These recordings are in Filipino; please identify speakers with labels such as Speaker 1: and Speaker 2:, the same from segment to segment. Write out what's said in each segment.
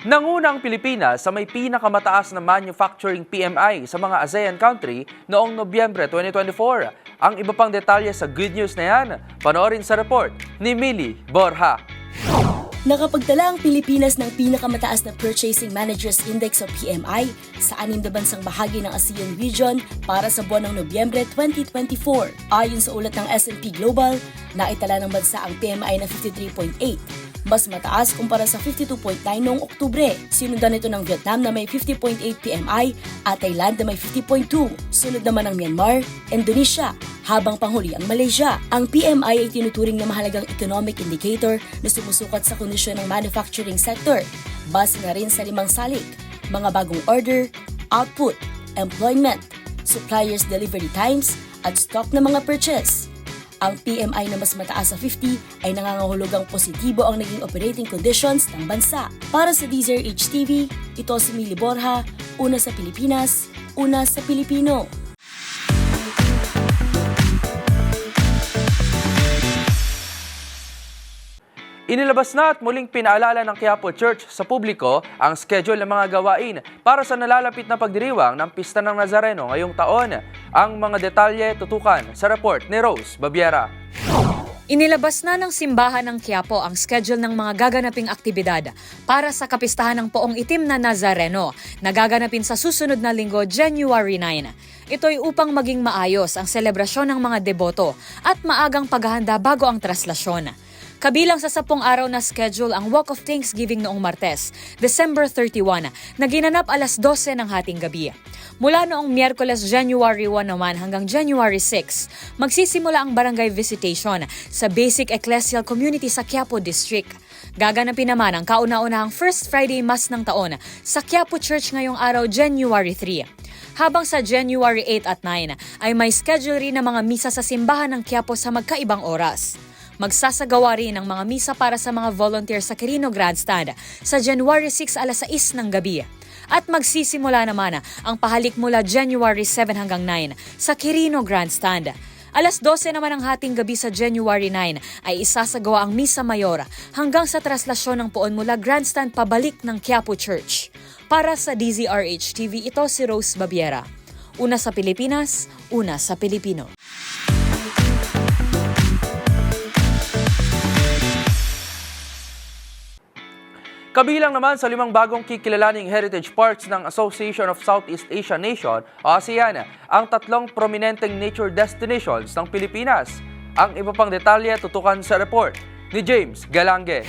Speaker 1: Nangunang Pilipinas sa may pinakamataas na manufacturing PMI sa mga ASEAN country noong Nobyembre 2024. Ang iba pang detalye sa good news na yan, panoorin sa report ni Millie Borja.
Speaker 2: Nakapagtala ang Pilipinas ng pinakamataas na Purchasing Managers Index o PMI sa anim na bansang bahagi ng ASEAN region para sa buwan ng Nobyembre 2024. Ayon sa ulat ng S&P Global, naitala ng bansa ang PMI na 53.8 mas mataas kumpara sa 52.9 noong Oktubre. Sinundan ito ng Vietnam na may 50.8 PMI at Thailand na may 50.2. Sunod naman ang Myanmar, Indonesia, habang panghuli ang Malaysia. Ang PMI ay tinuturing na mahalagang economic indicator na sumusukat sa kondisyon ng manufacturing sector. Base na rin sa limang salik, mga bagong order, output, employment, suppliers delivery times, at stock ng mga purchase. Ang PMI na mas mataas sa 50 ay nangangahulugang positibo ang naging operating conditions ng bansa. Para sa Deezer HTV, ito si Mili Borja, una sa Pilipinas, una sa Pilipino.
Speaker 1: Inilabas na at muling pinaalala ng Quiapo Church sa publiko ang schedule ng mga gawain para sa nalalapit na pagdiriwang ng Pista ng Nazareno ngayong taon. Ang mga detalye tutukan sa report ni Rose Babiera.
Speaker 3: Inilabas na ng simbahan ng Quiapo ang schedule ng mga gaganaping aktibidad para sa kapistahan ng Poong Itim na Nazareno na gaganapin sa susunod na linggo, January 9. Ito'y upang maging maayos ang selebrasyon ng mga deboto at maagang paghahanda bago ang traslasyon. Kabilang sa sapong araw na schedule ang Walk of Thanksgiving noong Martes, December 31, na ginanap alas 12 ng hating gabi. Mula noong Miyerkules, January 1 naman hanggang January 6, magsisimula ang barangay visitation sa Basic Ecclesial Community sa Quiapo District. Gaganapin naman ang kauna-unahang First Friday Mass ng taon sa Quiapo Church ngayong araw, January 3 habang sa January 8 at 9 ay may schedule rin ng mga misa sa simbahan ng Quiapo sa magkaibang oras. Magsasagawa rin ng mga misa para sa mga volunteer sa Quirino Grandstand sa January 6 alas 6 ng gabi. At magsisimula naman ang pahalik mula January 7 hanggang 9 sa Quirino Grandstand. Alas 12 naman ang hating gabi sa January 9 ay isasagawa ang Misa Mayor hanggang sa traslasyon ng poon mula Grandstand pabalik ng Quiapo Church. Para sa DZRH TV, ito si Rose Babiera. Una sa Pilipinas, una sa Pilipino.
Speaker 1: Kabilang naman sa limang bagong kikilalaning heritage parks ng Association of Southeast Asian Nation o ASEAN ang tatlong prominenteng nature destinations ng Pilipinas. Ang iba pang detalye tutukan sa report ni James Galange.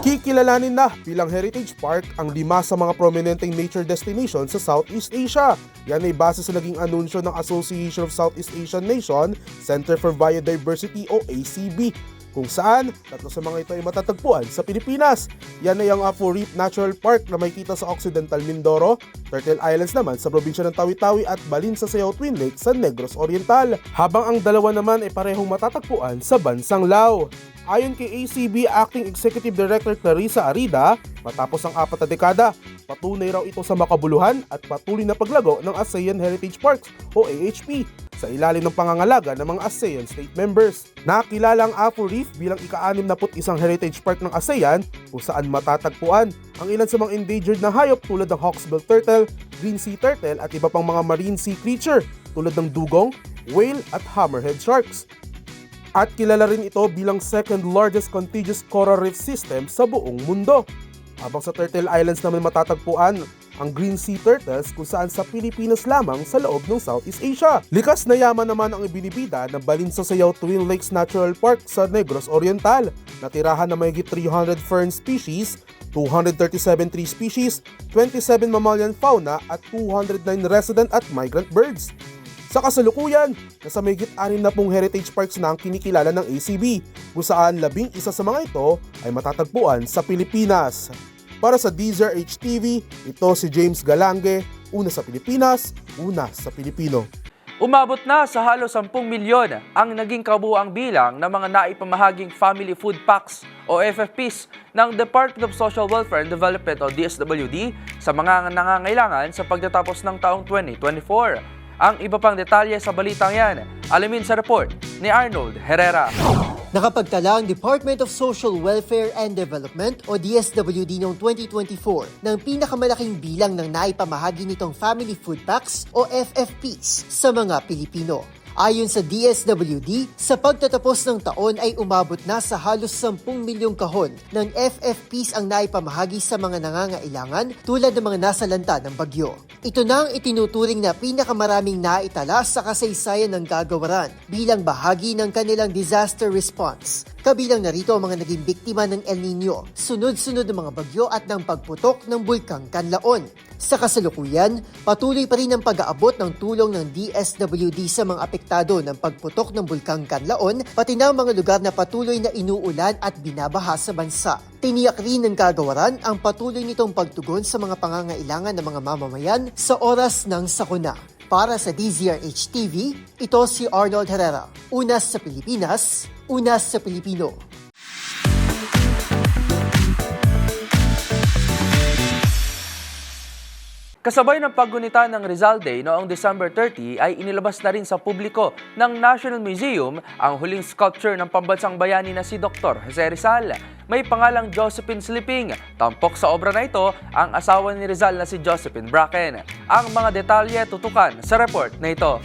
Speaker 4: Kikilalanin na bilang Heritage Park ang lima sa mga prominenteng nature destinations sa Southeast Asia. Yan ay base sa naging anunsyo ng Association of Southeast Asian Nation, Center for Biodiversity o ACB kung saan tatlo sa mga ito ay matatagpuan sa Pilipinas. Yan ay ang Apo Reef Natural Park na may kita sa Occidental Mindoro, Turtle Islands naman sa probinsya ng Tawi-Tawi at Balin sa Sayaw Twin Lake sa Negros Oriental. Habang ang dalawa naman ay parehong matatagpuan sa bansang Lao. Ayon kay ACB Acting Executive Director Clarissa Arida, matapos ang apat na dekada, patunay raw ito sa makabuluhan at patuloy na paglago ng ASEAN Heritage Parks o AHP sa ilalim ng pangangalaga ng mga ASEAN state members. Nakilala ang Apo Reef bilang ika-61 Heritage Park ng ASEAN kung saan matatagpuan ang ilan sa mga endangered na hayop tulad ng hawksbill turtle, green sea turtle at iba pang mga marine sea creature tulad ng dugong, whale at hammerhead sharks. At kilala rin ito bilang second largest contiguous coral reef system sa buong mundo. Habang sa Turtle Islands naman matatagpuan ang green sea turtles kung saan sa Pilipinas lamang sa loob ng Southeast Asia. Likas na yaman naman ang ibinibida ng Balinsa Sayaw Twin Lakes Natural Park sa Negros Oriental na tirahan ng mahigit 300 fern species, 237 tree species, 27 mammalian fauna at 209 resident at migrant birds. Sa kasalukuyan, nasa mayigit 60 heritage parks na ang kinikilala ng ACB, kung saan labing isa sa mga ito ay matatagpuan sa Pilipinas. Para sa DZRH TV, ito si James Galange, una sa Pilipinas, una sa Pilipino.
Speaker 1: Umabot na sa halos 10 milyon ang naging kabuang bilang ng mga naipamahaging Family Food Packs o FFPs ng Department of Social Welfare and Development o DSWD sa mga nangangailangan sa pagtatapos ng taong 2024. Ang iba pang detalye sa balitang yan, alamin sa report ni Arnold Herrera.
Speaker 5: Nakapagtala ang Department of Social Welfare and Development o DSWD noong 2024 ng pinakamalaking bilang ng naipamahagi nitong Family Food Packs o FFPs sa mga Pilipino. Ayon sa DSWD, sa pagtatapos ng taon ay umabot na sa halos 10 milyong kahon ng FFPs ang naipamahagi sa mga nangangailangan tulad ng mga nasalanta ng bagyo. Ito na ang itinuturing na pinakamaraming naitala sa kasaysayan ng gagawaran bilang bahagi ng kanilang disaster response. Kabilang narito ang mga naging biktima ng El Nino, sunod-sunod ng mga bagyo at ng pagputok ng Bulkang Kanlaon. Sa kasalukuyan, patuloy pa rin ang pag-aabot ng tulong ng DSWD sa mga apektado ng pagputok ng Bulkang Kanlaon, pati na mga lugar na patuloy na inuulan at binabaha sa bansa. Tiniyak rin ng kagawaran ang patuloy nitong pagtugon sa mga pangangailangan ng mga mamamayan sa oras ng sakuna. Para sa DZRH TV, ito si Arnold Herrera. Unas sa Pilipinas, unas sa Pilipino.
Speaker 1: Kasabay ng paggunita ng Rizal Day noong December 30 ay inilabas na rin sa publiko ng National Museum ang huling sculpture ng pambansang bayani na si Dr. Jose Rizal. May pangalang Josephine Sleeping. Tampok sa obra na ito ang asawa ni Rizal na si Josephine Bracken. Ang mga detalye tutukan sa report na ito.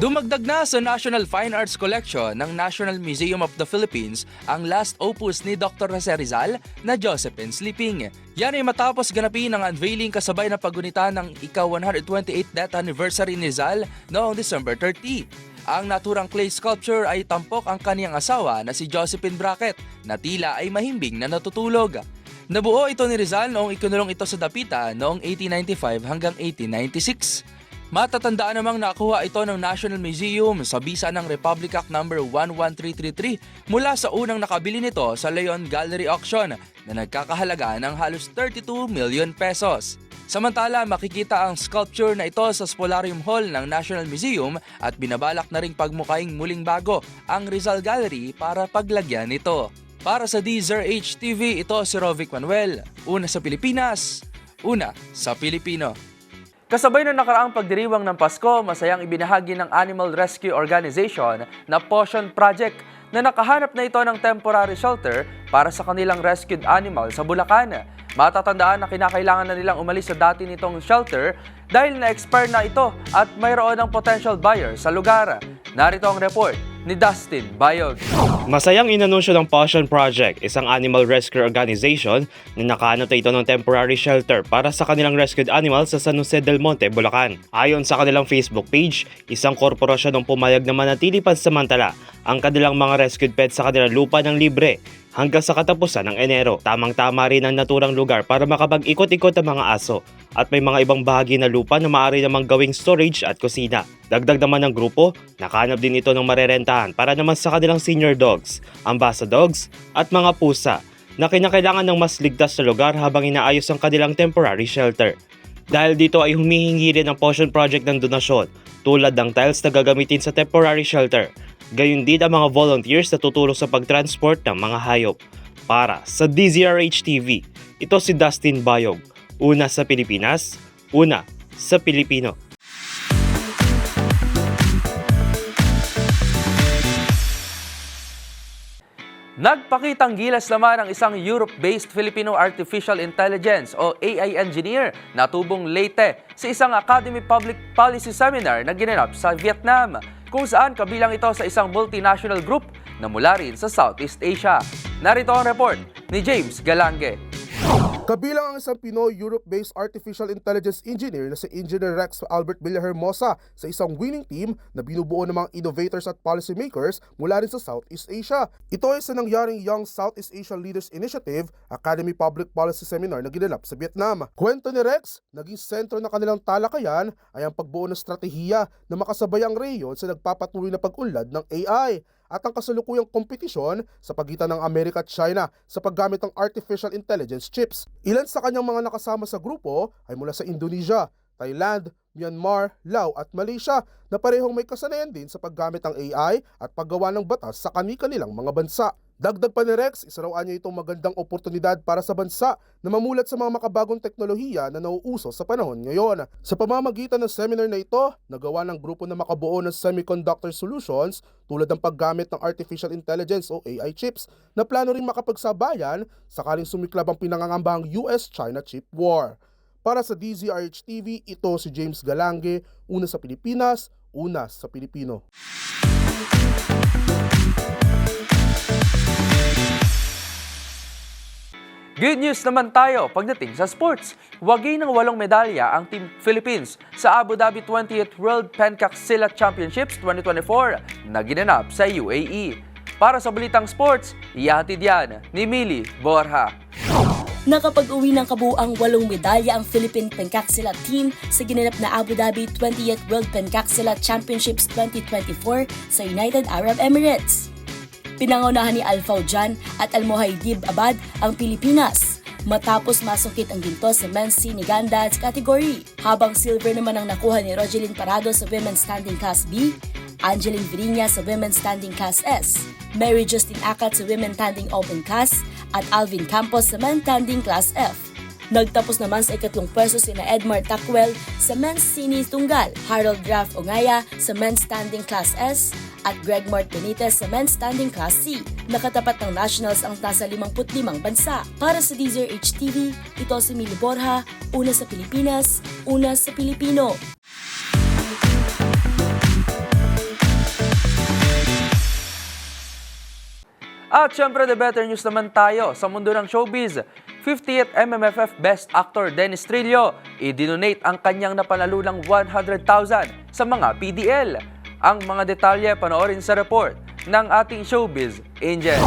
Speaker 1: Dumagdag na sa National Fine Arts Collection ng National Museum of the Philippines ang last opus ni Dr. Jose Rizal na Josephine Sleeping. Yan ay matapos ganapin ang unveiling kasabay na paggunita ng ika-128th death anniversary ni Rizal noong December 30. Ang naturang clay sculpture ay tampok ang kaniyang asawa na si Josephine Brackett na tila ay mahimbing na natutulog. Nabuo ito ni Rizal noong ikinulong ito sa Dapita noong 1895 hanggang 1896. Matatandaan namang nakuha ito ng National Museum sa bisa ng Republic Act No. 11333 mula sa unang nakabili nito sa Leon Gallery Auction na nagkakahalaga ng halos 32 million pesos. Samantala, makikita ang sculpture na ito sa Spolarium Hall ng National Museum at binabalak na ring pagmukaing muling bago ang Rizal Gallery para paglagyan nito. Para sa DZRH TV, ito si Rovic Manuel. Una sa Pilipinas, una sa Pilipino. Kasabay ng nakaraang pagdiriwang ng Pasko, masayang ibinahagi ng Animal Rescue Organization na Potion Project na nakahanap na ito ng temporary shelter para sa kanilang rescued animal sa Bulacan. Matatandaan na kinakailangan na nilang umalis sa dati nitong shelter dahil na-expire na ito at mayroon ng potential buyer sa lugar. Narito ang report ni Dustin Bayog.
Speaker 6: Masayang inanunsyo ng Passion Project, isang animal rescue organization na nakahanap na ito ng temporary shelter para sa kanilang rescued animals sa San Jose del Monte, Bulacan. Ayon sa kanilang Facebook page, isang korporasyon ang pumayag na manatili pansamantala ang kanilang mga rescued pets sa kanilang lupa ng libre hanggang sa katapusan ng Enero. Tamang-tama rin ang naturang lugar para makapag-ikot-ikot ang mga aso at may mga ibang bahagi na lupa na maaari namang gawing storage at kusina. Dagdag naman ng grupo, nakahanap din ito ng marerentahan para naman sa kanilang senior dogs, ambasa dogs at mga pusa na kinakailangan ng mas ligtas na lugar habang inaayos ang kanilang temporary shelter. Dahil dito ay humihingi rin ang Potion Project ng donasyon tulad ng tiles na gagamitin sa temporary shelter Gayun din ang mga volunteers na tutulong sa pagtransport ng mga hayop. Para sa DZRH TV, ito si Dustin Bayog. Una sa Pilipinas, una sa Pilipino.
Speaker 1: Nagpakitang gilas naman ang isang Europe-based Filipino Artificial Intelligence o AI engineer na tubong Leyte sa isang Academy Public Policy Seminar na ginanap sa Vietnam, kung saan kabilang ito sa isang multinational group na mula rin sa Southeast Asia. Narito ang report ni James Galange.
Speaker 4: Kabilang ang isang Pinoy Europe-based artificial intelligence engineer na si Engineer Rex Albert Villahermosa sa isang winning team na binubuo ng mga innovators at policymakers mula rin sa Southeast Asia. Ito ay sa nangyaring Young Southeast Asian Leaders Initiative Academy Public Policy Seminar na ginanap sa Vietnam. Kwento ni Rex, naging sentro ng kanilang talakayan ay ang pagbuo ng strategiya na makasabay ang reyon sa nagpapatuloy na pag-unlad ng AI at ang kasalukuyang kompetisyon sa pagitan ng Amerika at China sa paggamit ng artificial intelligence chips. Ilan sa kanyang mga nakasama sa grupo ay mula sa Indonesia, Thailand, Myanmar, Laos at Malaysia na parehong may kasanayan din sa paggamit ng AI at paggawa ng batas sa kani-kanilang mga bansa. Dagdag pa ni Rex, isa raw niya itong magandang oportunidad para sa bansa na mamulat sa mga makabagong teknolohiya na nauuso sa panahon ngayon. Sa pamamagitan ng seminar na ito, nagawa ng grupo na makabuo ng semiconductor solutions tulad ng paggamit ng artificial intelligence o AI chips na plano ring makapagsabayan sakaling sumiklab ang pinangangambahang US-China chip war. Para sa DZRH TV, ito si James Galange, una sa Pilipinas, una sa Pilipino.
Speaker 1: Good news naman tayo pagdating sa sports. Wagi ng walong medalya ang Team Philippines sa Abu Dhabi 20th World Pencak Silat Championships 2024 na ginanap sa UAE. Para sa Balitang Sports, iyahatid yan ni Mili Borja.
Speaker 2: Nakapag-uwi ng kabuang walong medalya ang Philippine Pencaksilat team sa ginanap na Abu Dhabi 20th World Pencaksilat Championships 2024 sa United Arab Emirates. Pinangunahan ni Alfao Jan at Almohaidib Abad ang Pilipinas matapos masungkit ang ginto sa men's sinigandads category. Habang silver naman ang nakuha ni Rogelyn Parado sa women's standing class B, Angeline Virinia sa women's standing class S, Mary Justine Akat sa women's standing open class, at Alvin Campos sa men's standing class F. Nagtapos naman sa ikatlong pwesto sina Edmar Takwell sa men's sini tunggal, Harold Ralph Ongaya sa men's standing class S, at Greg Mart Benitez sa men's standing class C. Nakatapat ng nationals ang nasa 55 bansa. Para sa DZRH TV, ito si Mili Borja, una sa Pilipinas, una sa Pilipino.
Speaker 1: At syempre, the better news naman tayo sa mundo ng showbiz. 50th MMFF Best Actor Dennis Trillo, i-donate ang kanyang napanalulang 100,000 sa mga PDL. Ang mga detalye panoorin sa report ng ating showbiz angel.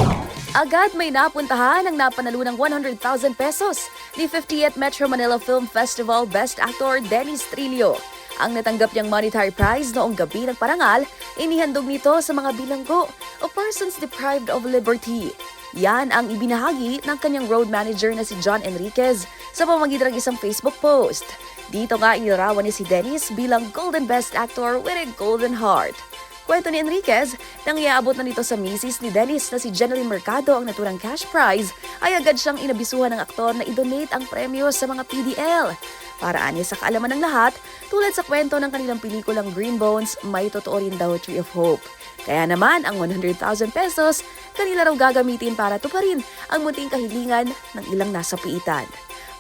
Speaker 7: Agad may napuntahan ang napanalunang 100,000 pesos ni 50th Metro Manila Film Festival Best Actor Dennis Trillo. Ang natanggap niyang monetary prize noong gabi ng parangal, inihandog nito sa mga bilanggo o persons deprived of liberty. Yan ang ibinahagi ng kanyang road manager na si John Enriquez sa pamamagitan ng isang Facebook post. Dito nga inilarawan ni si Dennis bilang Golden Best Actor with a Golden Heart. Kwento ni Enriquez, nang iaabot na nito sa misis ni Dennis na si Janeline Mercado ang naturang cash prize, ay agad siyang inabisuhan ng aktor na i-donate ang premyo sa mga PDL. Para anya sa kaalaman ng lahat, tulad sa kwento ng kanilang pelikulang Green Bones, may totoo rin daw Tree of Hope. Kaya naman, ang 100,000 pesos, kanila raw gagamitin para tuparin ang munting kahilingan ng ilang nasa piitan.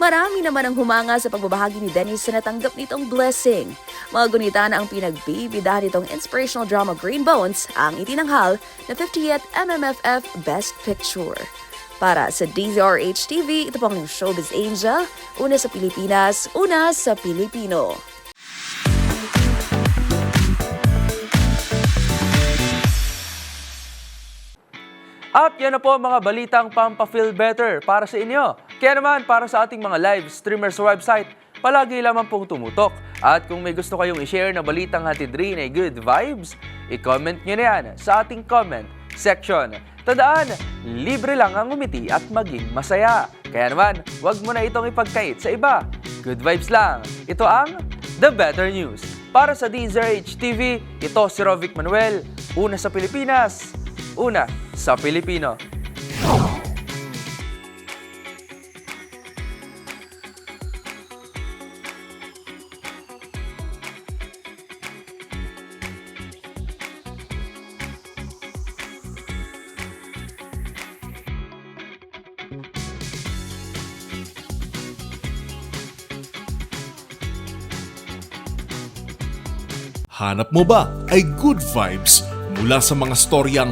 Speaker 7: Marami naman ang humanga sa pagbabahagi ni Dennis sa natanggap nitong blessing. Mga gunita na ang pinagbibidahan nitong inspirational drama Green Bones ang itinanghal na 50th MMFF Best Picture. Para sa DZRH TV, ito pong Showbiz Angel, una sa Pilipinas, una sa Pilipino.
Speaker 1: At yan na po mga balitang Pampa-Feel Better para sa inyo. Kaya naman para sa ating mga live streamers website, palagi lamang pong tumutok. At kung may gusto kayong i-share na balitang hatid rin ay good vibes, i-comment nyo na yan sa ating comment section. Tandaan, libre lang ang umiti at maging masaya. Kaya naman, huwag mo na itong ipagkait sa iba. Good vibes lang. Ito ang The Better News. Para sa DZRH TV, ito si Rovic Manuel. Una sa Pilipinas, una sa Pilipino.
Speaker 8: Hanap mo ba ay good vibes mula sa mga storyang